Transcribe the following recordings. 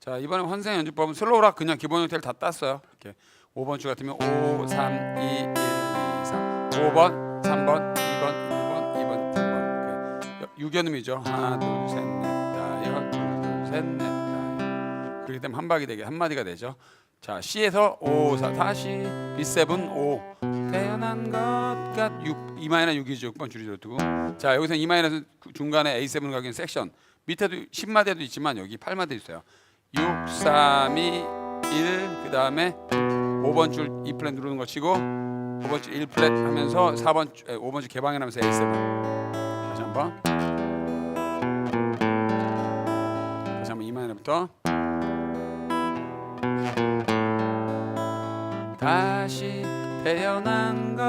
자 이번에 환생 연주법은 슬로우락 그냥 기본 형태를 다 땄어요. 이렇게 5번 줄 같으면 5, 3, 2, 1, 2, 3 5번, 3번, 2번, 1번, 2번, 3번 이렇게 6연음이죠. 하나, 둘, 셋, 넷, 다섯, 둘, 둘, 셋, 넷, 다섯 그렇게 되면 한 박이 되게 한 마디가 되죠. 자 C에서 5, 4 다시 B7 5 태어난 것같 6, E 마이너 6이죠. 6번 줄이죠. 두고 자 여기서 E 마이너 중간에 A7 가기는 섹션 밑에도 10마디도 있지만 여기 8마디 있어요. 6, 3, 2, 1 그 다음에 5번 줄 E 플랫 누르는 거 치고 5번 줄 1 플랫 하면서 4번 줄, 에, 5번 줄 개방해하면서 A7 다시 한번. 다시 한번 E 마이너부터. 다시 태어난 것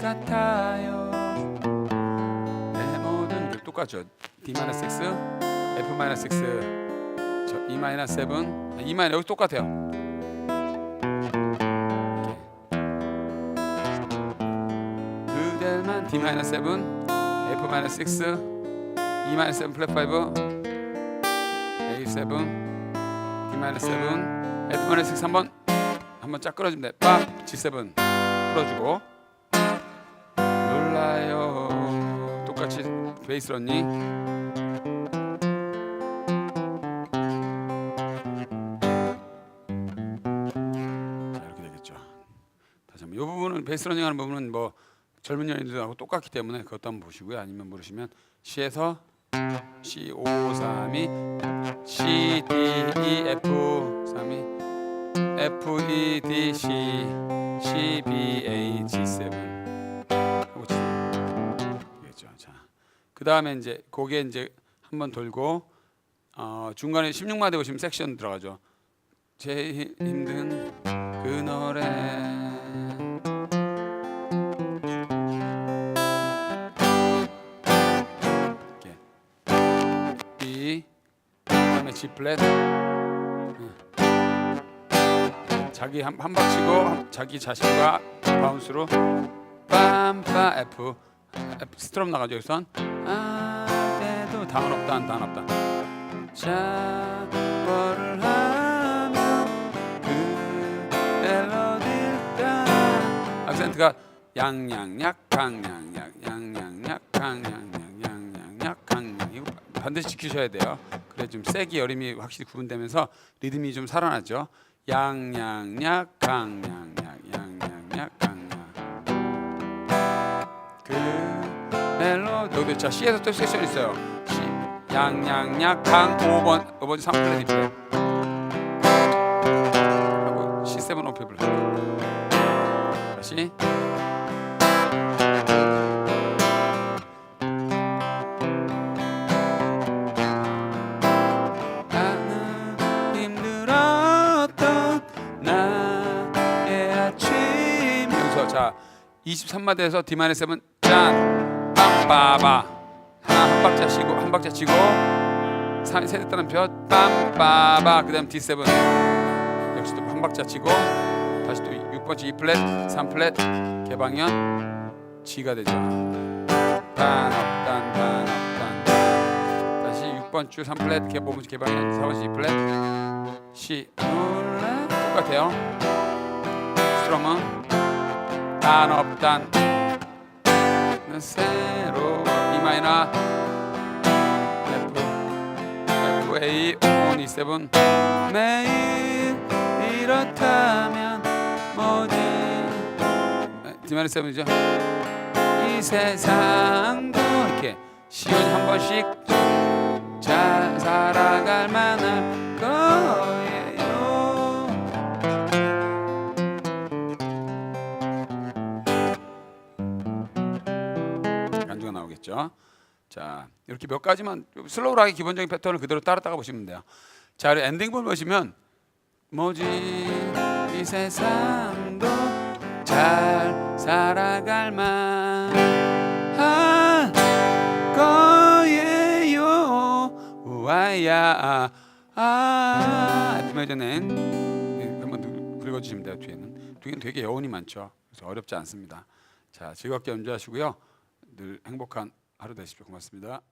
같아요. 내 모든 게 똑같죠. D 마이너스 6 F 마이너스 6저 E 마이너스 7 아, E 마이너 여기 똑같아요. 그대만 D 마이너스 7 F 마이너스 6 E 마이너스 7 플랫 5 A7 D 마이너스 7 F 마이너스 6 한번 한번 쫙 끌어주면 돼. 빡 G7 풀어주고 놀라요. 똑같이 베이스 런니. 다시 한번 이 부분은 뭐 젊은 연인들하고 똑같기 때문에 그것도 한번 보시고요. 아니면 모르시면 C에서 C 5 3 2 C D E F 3 2 F E D C C B A G 7 하고 되겠죠. 자, 그 다음에 이제 고개 이제 한번 돌고 어, 중간에 16마디 보시면 섹션 들어가죠. 제일 힘든 그 노래. G 플랫. 자기 한, 한 박치고 한- 자기 자신과 바운스로. 빰빠 F F 스트럼 나가죠 여기선 아 때도 다운 없다 다운 없다. 자 뭐를 하면 그 멜로디를 따 악센트가 양양약 강양약 양양약 강양약 반드시 지키셔야 돼요. 그래 좀 세기 여림이 확실히 구분되면서 리듬이 좀 살아나죠. 양양약 강양약 양양약 강양 그 멜로디. 여기 자 C에서 또 섹션 있어요. C. 양양약 강. 5번 5번 3플랫 이플랫 하고 C7 오페 플랫 다시 자 23마디에서 D-7 짠. 빰빠바. 하나 한 박자 치고 한 박자 치고. 세- 세대 볕 빰빠바. 그다음 D7 역시 또 한 박자 치고. 다시 또 6번째 E 플랫 3 플랫. 개방현. G가 되죠. 딴딴딴딴. 다시 6번 줄 3 플랫. 개 보면 개방현. 4번째 E 플랫. C. 똑같아요. 스트럼은 단 없단. 는 새로 B 마이너 F F A 5 2 7 매일 이렇다면 뭐지? D 마이너 7이죠. 이 세상도 이렇게 시원히 한 번씩 잘 살아갈 만 나오겠죠. 자 이렇게 몇 가지만 슬로우하게 기본적인 패턴을 그대로 따라다가 보시면 돼요. 자 엔딩 볼 보시면 뭐지? 이 세상도 잘 살아갈 만한 거예요. 우와야. 아 F 메저는 한번 누- 긁어주시면 돼요 뒤에는. 뒤에는 되게 여운이 많죠. 그래서 어렵지 않습니다. 자 즐겁게 연주하시고요 늘 행복한 하루 되십시오 고맙습니다.